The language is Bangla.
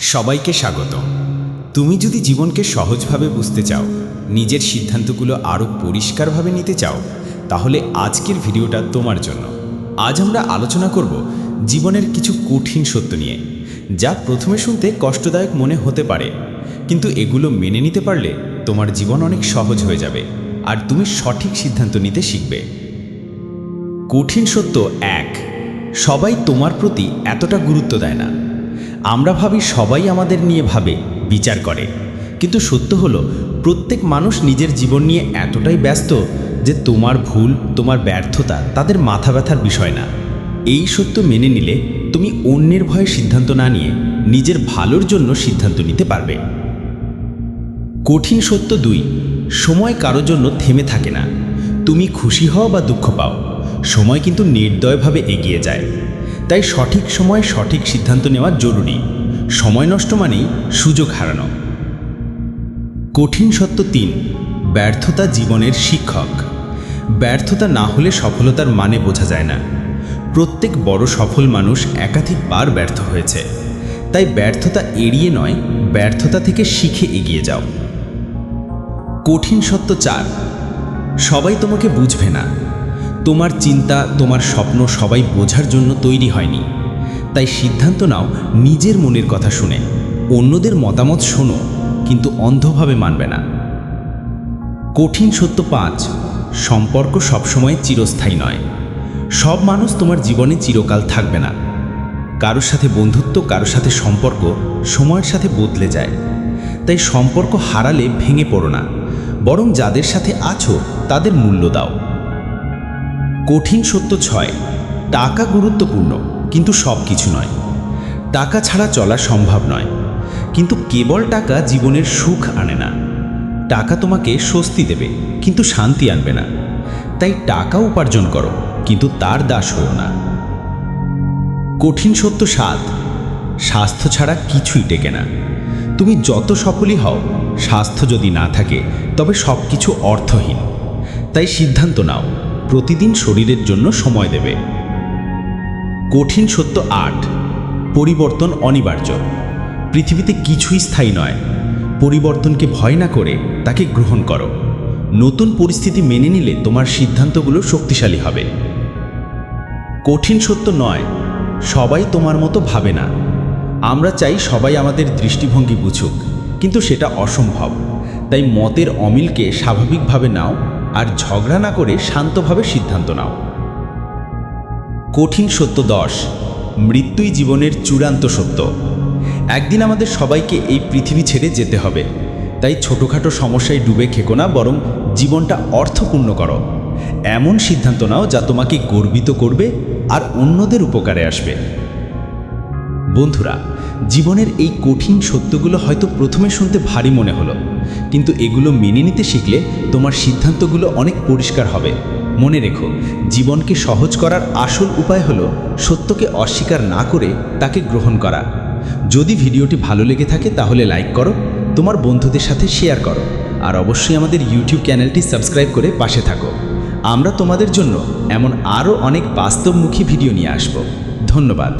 সবাইকে স্বাগত। তুমি যদি জীবনকে সহজভাবে বুঝতে চাও, নিজের সিদ্ধান্তগুলো আরও পরিষ্কারভাবে নিতে চাও, তাহলে আজকের ভিডিওটা তোমার জন্য। আজ আমরা আলোচনা করব জীবনের কিছু কঠিন সত্য নিয়ে, যা প্রথমে শুনতে কষ্টদায়ক মনে হতে পারে, কিন্তু এগুলো মেনে নিতে পারলে তোমার জীবন অনেক সহজ হয়ে যাবে, আর তুমি সঠিক সিদ্ধান্ত নিতে শিখবে। কঠিন সত্য এক, সবাই তোমার প্রতি এতটা গুরুত্ব দেয় না। আমরা ভাবি সবাই আমাদের নিয়ে ভাবে, বিচার করে। কিন্তু সত্য হলো, প্রত্যেক মানুষ নিজের জীবন নিয়ে এতটাই ব্যস্ত যে তোমার ভুল, তোমার ব্যর্থতা তাদের মাথা ব্যথার বিষয় না। এই সত্য মেনে নিলে তুমি অন্যের ভয়ে সিদ্ধান্ত না নিয়ে নিজের ভালোর জন্য সিদ্ধান্ত নিতে পারবে। কঠিন সত্য দুই, সময় কারোর জন্য থেমে থাকে না। তুমি খুশি হও বা দুঃখ পাও, সময় কিন্তু নির্দয়ভাবে এগিয়ে যায়। তাই সঠিক সময়ে সঠিক সিদ্ধান্ত নেওয়া জরুরি। সময় নষ্ট মানেই সুযোগ হারানো। কঠিন সত্য তিন, ব্যর্থতা জীবনের শিক্ষক। ব্যর্থতা না হলে সফলতার মানে বোঝা যায় না। প্রত্যেক বড় সফল মানুষ একাধিকবার ব্যর্থ হয়েছে। তাই ব্যর্থতা এড়িয়ে নয়, ব্যর্থতা থেকে শিখে এগিয়ে যাও। কঠিন সত্য চার, সবাই তোমাকে বুঝবে না। তোমার চিন্তা, তোমার স্বপ্ন সবাই বোঝার জন্য তৈরি হয়নি। তাই সিদ্ধান্ত নাও, নিজের মনের কথা শুনে। অন্যদের মতামত শোনো, কিন্তু অন্ধভাবে মানবে না। কঠিন সত্য পাঁচ, সম্পর্ক সবসময় চিরস্থায়ী নয়। সব মানুষ তোমার জীবনে চিরকাল থাকবে না। কারোর সাথে বন্ধুত্ব, কারোর সাথে সম্পর্ক সময়ের সাথে বদলে যায়। তাই সম্পর্ক হারালে ভেঙে পড়ো না। বরং যাদের সাথে আছো, তাদের মূল্য দাও। কঠিন সত্য ছয়। টাকা গুরুত্বপূর্ণ, কিন্তু সব কিছু নয়। টাকা ছাড়া চলা সম্ভব নয়। কিন্তু কেবল টাকা জীবনের সুখ আনে না। টাকা তোমাকে স্বস্তি দেবে, কিন্তু শান্তি আনবে না। তাই টাকা উপার্জন করো, কিন্তু তার দাস হও না। কঠিন সত্য সাত। স্বাস্থ্য ছাড়া কিছুই টেকে না। তুমি যত সফলই হও, স্বাস্থ্য যদি না থাকে, তবে সব কিছু অর্থহীন। তাই সিদ্ধান্ত নাও। প্রতিদিন শরীরের জন্য সময় দেবে। কঠিন সত্য আট, পরিবর্তন অনিবার্য। পৃথিবীতে কিছুই স্থায়ী নয়। পরিবর্তনকে ভয় না করে তাকে গ্রহণ করো। নতুন পরিস্থিতি মেনে নিলে তোমার সিদ্ধান্তগুলো শক্তিশালী হবে। কঠিন সত্য নয়, সবাই তোমার মতো ভাবে না। আমরা চাই সবাই আমাদের দৃষ্টিভঙ্গি বুঝুক, কিন্তু সেটা অসম্ভব। তাই মতের অমিলকে স্বাভাবিকভাবে নাও আর ঝগড়া না করে শান্তভাবে সিদ্ধান্ত নাও। কঠিন সত্য দশ, মৃত্যুই জীবনের চূড়ান্ত সত্য। একদিন আমাদের সবাইকে এই পৃথিবী ছেড়ে যেতে হবে। তাই ছোটোখাটো সমস্যায় ডুবে খেকো না, বরং জীবনটা অর্থপূর্ণ করো। এমন সিদ্ধান্ত নাও যা তোমাকে গর্বিত করবে আর অন্যদের উপকারে আসবে। বন্ধুরা, জীবনের এই কঠিন সত্যগুলো হয়তো প্রথমে শুনতে ভারী মনে হলো, কিন্তু এগুলো মেনে নিতে শিখলে তোমার সিদ্ধান্তগুলো অনেক পরিষ্কার হবে। মনে রেখো, জীবনকে সহজ করার আসল উপায় হলো সত্যকে অস্বীকার না করে তাকে গ্রহণ করা। যদি ভিডিওটি ভালো লেগে থাকে তাহলে লাইক করো, তোমার বন্ধুদের সাথে শেয়ার করো, আর অবশ্যই আমাদের ইউটিউব চ্যানেলটি সাবস্ক্রাইব করে পাশে থাকো। আমরা তোমাদের জন্য এমন আরও অনেক বাস্তবমুখী ভিডিও নিয়ে আসব। ধন্যবাদ।